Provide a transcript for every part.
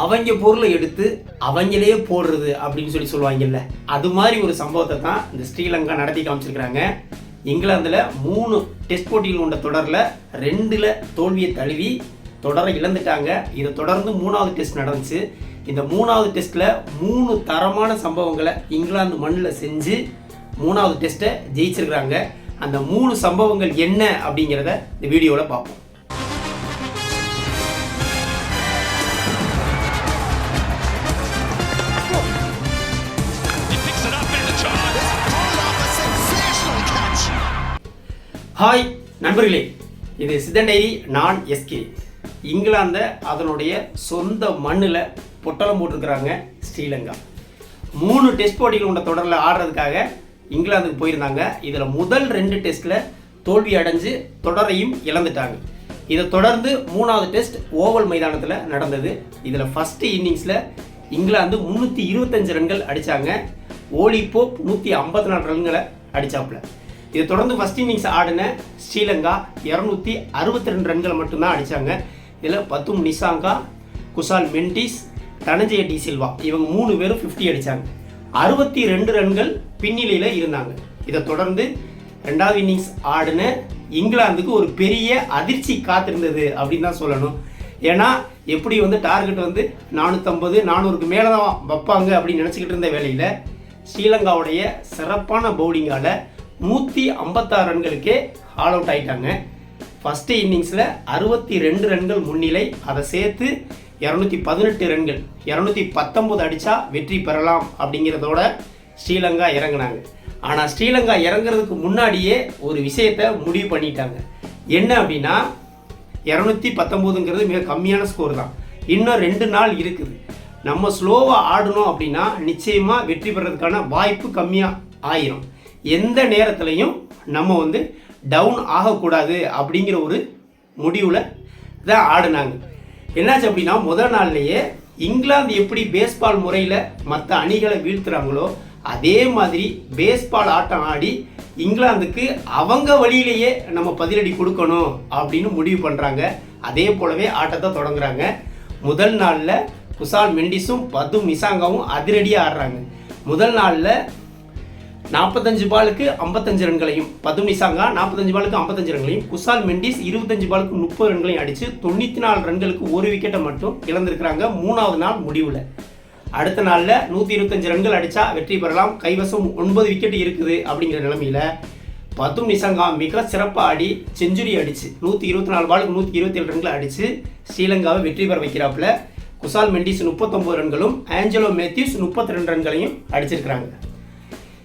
அவங்க பொருளை எடுத்து அவங்களே போடுறது அப்படின்னு சொல்லி சொல்லுவாங்கல்ல அது மாதிரி ஒரு சம்பவத்தை தான் இந்த ஸ்ரீலங்கா நடத்தி காமிச்சிருக்கிறாங்க. இங்கிலாந்தில் மூணு டெஸ்ட் போட்டிகள் கொண்ட தொடரில் ரெண்டில் தோல்வியை தழுவி தொடரை இழந்துட்டாங்க. இதை தொடர்ந்து மூணாவது டெஸ்ட் நடந்துச்சு. இந்த மூணாவது டெஸ்ட்டில் மூணு தரமான சம்பவங்களை இங்கிலாந்து மண்ணில் செஞ்சு மூணாவது டெஸ்ட்டை ஜெயிச்சிருக்கிறாங்க. அந்த மூணு சம்பவங்கள் என்ன அப்படிங்கிறத இந்த வீடியோவில் பார்ப்போம். ஹாய் நண்பர்களே. இது சித்தன் டைரி நான் எஸ்கே. இங்கிலாந்தை அதனுடைய சொந்த மண்ணில் பொட்டலம் போட்டிருக்கிறாங்க ஸ்ரீலங்கா. மூணு டெஸ்ட் போட்டிகள் கொண்ட தொடரில் ஆடுறதுக்காக இங்கிலாந்துக்கு போயிருந்தாங்க. இதில் முதல் ரெண்டு டெஸ்ட்டில் தோல்வி அடைஞ்சு தொடரையும் இழந்துட்டாங்க. இதை தொடர்ந்து மூணாவது டெஸ்ட் ஓவல் மைதானத்தில் நடந்தது. இதில் ஃபஸ்ட்டு இன்னிங்ஸில் இங்கிலாந்து முந்நூற்றி இருபத்தஞ்சு ரன்கள் அடித்தாங்க ஓலி போப் நூற்றி ஐம்பத்தி நாலு ரன்களை அடித்தாப்புல இதை தொடர்ந்து ஃபஸ்ட் இன்னிங்ஸ் ஆடின ஸ்ரீலங்கா இரநூத்தி அறுபத்தி ரெண்டு ரன்களை மட்டும்தான் அடித்தாங்க இதில் பத்தும் நிசாங்கா குசால் மென்டிஸ் தனஞ்சய டி சில்வா. இவங்க மூணு பேரும் 50 அடித்தாங்க அறுபத்தி ரெண்டு ரன்கள் பின்னிலையில் இருந்தாங்க. இதை தொடர்ந்து ரெண்டாவது இன்னிங்ஸ் ஆடின இங்கிலாந்துக்கு ஒரு பெரிய அதிர்ச்சி காத்திருந்தது அப்படின்னு தான் சொல்லணும். ஏன்னா எப்படி வந்து டார்கெட் வந்து நானூற்றம்பது நானூறுக்கு மேலே தான் வைப்பாங்க அப்படின்னு நினச்சிக்கிட்டு இருந்த வேலையில் ஸ்ரீலங்காவுடைய சிறப்பான பவுலிங்கால் நூற்றி ஐம்பத்தாறு ரன்களுக்கே ஆல் அவுட் ஆயிட்டாங்க. ஃபஸ்ட்டு இன்னிங்ஸில் அறுபத்தி ரெண்டு ரன்கள் முன்னிலை. அதை சேர்த்து இரநூத்தி பதினெட்டு ரன்கள் இரநூத்தி பத்தொம்போது அடித்தா வெற்றி பெறலாம் அப்படிங்கிறதோட ஸ்ரீலங்கா இறங்குனாங்க. ஆனால் ஸ்ரீலங்கா இறங்குறதுக்கு முன்னாடியே ஒரு விஷயத்தை முடிவு பண்ணிட்டாங்க. என்ன அப்படின்னா இரநூத்தி பத்தொம்போதுங்கிறது மிக கம்மியான ஸ்கோர் தான். இன்னும் ரெண்டு நாள் இருக்குது. நம்ம ஸ்லோவாக ஆடணும் அப்படின்னா நிச்சயமாக வெற்றி பெறதுக்கான வாய்ப்பு கம்மியாக ஆயிரும். எந்த நேரத்துலையும் நம்ம வந்து டவுன் ஆகக்கூடாது அப்படிங்கிற ஒரு முடிவில் தான் ஆடினாங்க. என்னாச்சு அப்படின்னா முதல் நாள்லேயே இங்கிலாந்து எப்படி பேஸ்பால் முறையில் மற்ற அணிகளை வீழ்த்துறாங்களோ அதே மாதிரி பேஸ்பால் ஆட்டம் ஆடி இங்கிலாந்துக்கு அவங்க வழியிலேயே நம்ம பதிலடி கொடுக்கணும் அப்படின்னு முடிவு பண்ணுறாங்க அதே போலவே ஆட்டத்தை தொடங்குறாங்க. முதல் நாளில் குசால் மெண்டிஸும் பது மிசாங்காவும் அதிரடியாக ஆடுறாங்க. முதல் நாளில் நாற்பத்தஞ்சு பாலுக்கு ஐம்பத்தஞ்சு ரன்களையும் பதும் நிசாங்கா நாற்பத்தஞ்சு பாலுக்கு ஐம்பத்தஞ்சு ரன்களையும் குசால் மெண்டிஸ் இருபத்தஞ்சு பாலுக்கு முப்பது ரன்களையும் அடித்து தொண்ணூற்றி நாலு ரன்களுக்கு ஒரு விக்கெட்டை மட்டும் இழந்திருக்கிறாங்க மூணாவது நாள் முடிவில். அடுத்த நாளில் நூற்றி இருபத்தஞ்சு ரன்கள் அடித்தா வெற்றி பெறலாம். கைவசம் ஒன்பது விக்கெட் இருக்குது அப்படிங்கிற நிலமையில பத்தும் நிசங்கா மிக சிறப்பாக ஆடி செஞ்சுரி அடிச்சு நூற்றி இருபத்தி நாலு பாலுக்கு நூற்றி இருபத்தி ஏழு ரன்களை அடித்து ஸ்ரீலங்காவை வெற்றி பெற வைக்கிறாப்புல. குசால் மெண்டிஸ் முப்பத்தொம்பது ரன்களும் ஆஞ்சலோ மேத்யூஸ் முப்பத்தி ரெண்டு ரன்களையும் அடிச்சிருக்கிறாங்க.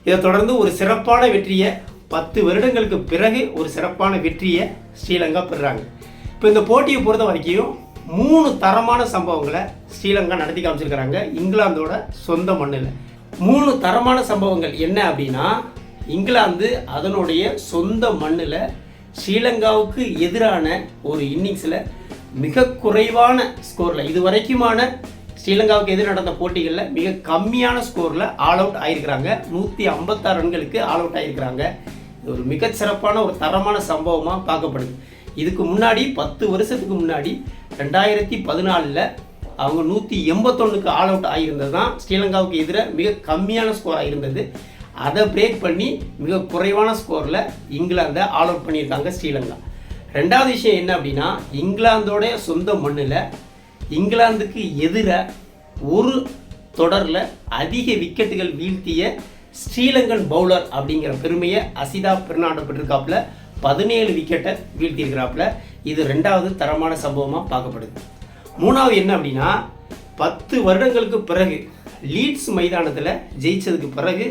இதை தொடர்ந்து ஒரு சிறப்பான வெற்றியை பத்து வருடங்களுக்கு பிறகு ஒரு சிறப்பான வெற்றியை ஸ்ரீலங்கா பெறுறாங்க. இப்போ இந்த போட்டியை பொறுத்த வரைக்கும் மூணு தரமான சம்பவங்களை ஸ்ரீலங்கா நடத்தி காமிச்சிருக்கிறாங்க. இங்கிலாந்தோட சொந்த மண்ணில். மூணு தரமான சம்பவங்கள் என்ன அப்படின்னா இங்கிலாந்து அதனுடைய சொந்த மண்ணில் ஸ்ரீலங்காவுக்கு எதிரான ஒரு இன்னிங்ஸில் மிக குறைவான ஸ்கோரில் இது வரைக்குமான ஸ்ரீலங்காவுக்கு எதிர் நடந்த போட்டிகளில் மிக கம்மியான ஸ்கோரில் ஆல் அவுட் ஆகியிருக்கிறாங்க நூற்றி ஐம்பத்தாறு ரன்களுக்கு ஆல் அவுட் ஆகியிருக்கிறாங்க இது ஒரு மிகச்சிறப்பான ஒரு தரமான சம்பவமாக பார்க்கப்படுது. இதுக்கு முன்னாடி பத்து வருஷத்துக்கு முன்னாடி ரெண்டாயிரத்தி பதினாலில் அவங்க நூற்றி எண்பத்தொன்னுக்கு ஆல் அவுட் ஆகியிருந்தது தான் ஸ்ரீலங்காவுக்கு எதிராக மிக கம்மியான ஸ்கோர் ஆகியிருந்தது அதை பிரேக் பண்ணி மிக குறைவான ஸ்கோரில் இங்கிலாந்தை ஆல் அவுட் பண்ணியிருக்காங்க ஸ்ரீலங்கா. ரெண்டாவது விஷயம் என்ன அப்படின்னா இங்கிலாந்தோடைய சொந்த மண்ணில் இங்கிலாந்துக்கு எதிராக ஒரு தொடரில் அதிக விக்கெட்டுகள் வீழ்த்திய ஸ்ரீலங்கன் பவுலர் அப்படிங்கிற பெருமையை அசிதா பெருநாடு பெற்றிருக்காப்புல. பதினேழு விக்கெட்டை வீழ்த்தியிருக்கிறாப்புல. இது ரெண்டாவது தரமான சம்பவமாக பார்க்கப்படுது. மூணாவது என்ன அப்படின்னா பத்து வருடங்களுக்கு பிறகு லீட்ஸ் மைதானத்தில் ஜெயிச்சதுக்கு பிறகு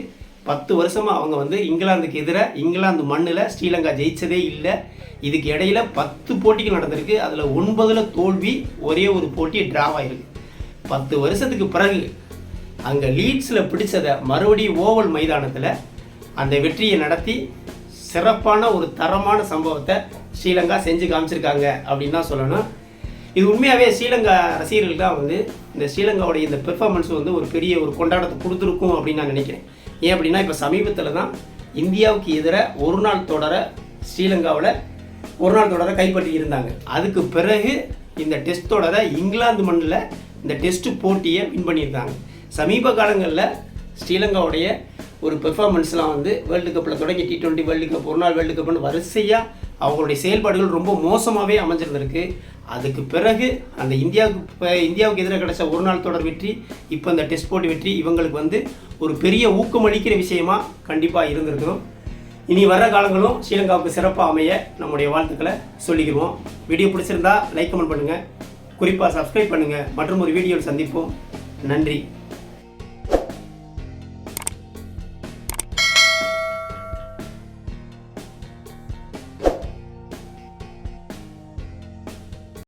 பத்து வருஷமாக அவங்க வந்து இங்கிலாந்துக்கு எதிராக இங்கிலாந்து மண்ணில் ஸ்ரீலங்கா ஜெயிச்சதே இல்லை. இதுக்கு இடையில பத்து போட்டிகள் நடந்திருக்கு. அதில் ஒன்பதில் தோல்வி ஒரே ஒரு போட்டி டிராவாயிருக்கு பத்து வருஷத்துக்கு பிறகு அங்கே லீட்ஸில் பிடிச்சதை மறுபடியும் ஓவல் மைதானத்தில் அந்த வெற்றியை நடத்தி சிறப்பான ஒரு தரமான சம்பவத்தை ஸ்ரீலங்கா செஞ்சு காமிச்சிருக்காங்க அப்படின்னு தான் சொல்லணும். இது உண்மையாகவே ஸ்ரீலங்கா ரசிகர்கள் தான் வந்து இந்த ஸ்ரீலங்காவுடைய இந்த பெர்ஃபார்மன்ஸ் வந்து ஒரு பெரிய ஒரு கொண்டாட்டத்தை கொடுத்துருக்கும் அப்படின்னு நான் நினைக்கிறேன். ஏன் அப்படின்னா இப்போ சமீபத்தில் தான் இந்தியாவுக்கு எதிராக ஒரு நாள் தொடர ஸ்ரீலங்காவில் ஒரு நாள் தொடரை கைப்பற்றி இருந்தாங்க. அதுக்கு பிறகு இந்த டெஸ்ட் தொடரை இங்கிலாந்து மண்ணில் இந்த டெஸ்ட் போட்டியை வின் பண்ணியிருந்தாங்க. சமீப காலங்களில் ஸ்ரீலங்காவுடைய ஒரு பெர்ஃபார்மன்ஸ்லாம் வந்து வேர்ல்டு கப்பில் தொடங்கி டி டுவெண்ட்டி வேர்ல்டு கப் ஒரு நாள் வேர்ல்டு கப்னு வரிசையாக அவங்களுடைய செயல்பாடுகள் ரொம்ப மோசமாகவே அமைஞ்சிருந்திருக்கு. அதுக்கு பிறகு அந்த இந்தியாவுக்கு இப்போ இந்தியாவுக்கு எதிராக கிடைச்ச ஒரு நாள் தொடர் வெற்றி இப்போ இந்த டெஸ்ட் போட்டி வெற்றி இவங்களுக்கு வந்து ஒரு பெரிய ஊக்கமளிக்கிற விஷயமா கண்டிப்பாக இருந்திருக்கணும். இனி வர காலங்களும் ஸ்ரீலங்காவுக்கு சிறப்பாக அமைய நம்முடைய வாழ்த்துக்களை சொல்லிக்கிறோம் வீடியோ பிடிச்சிருந்தா லைக் கமெண்ட் பண்ணுங்கள் குறிப்பாக சப்ஸ்கிரைப் பண்ணுங்கள் மற்றும் ஒரு வீடியோவில் சந்திப்போம். நன்றி.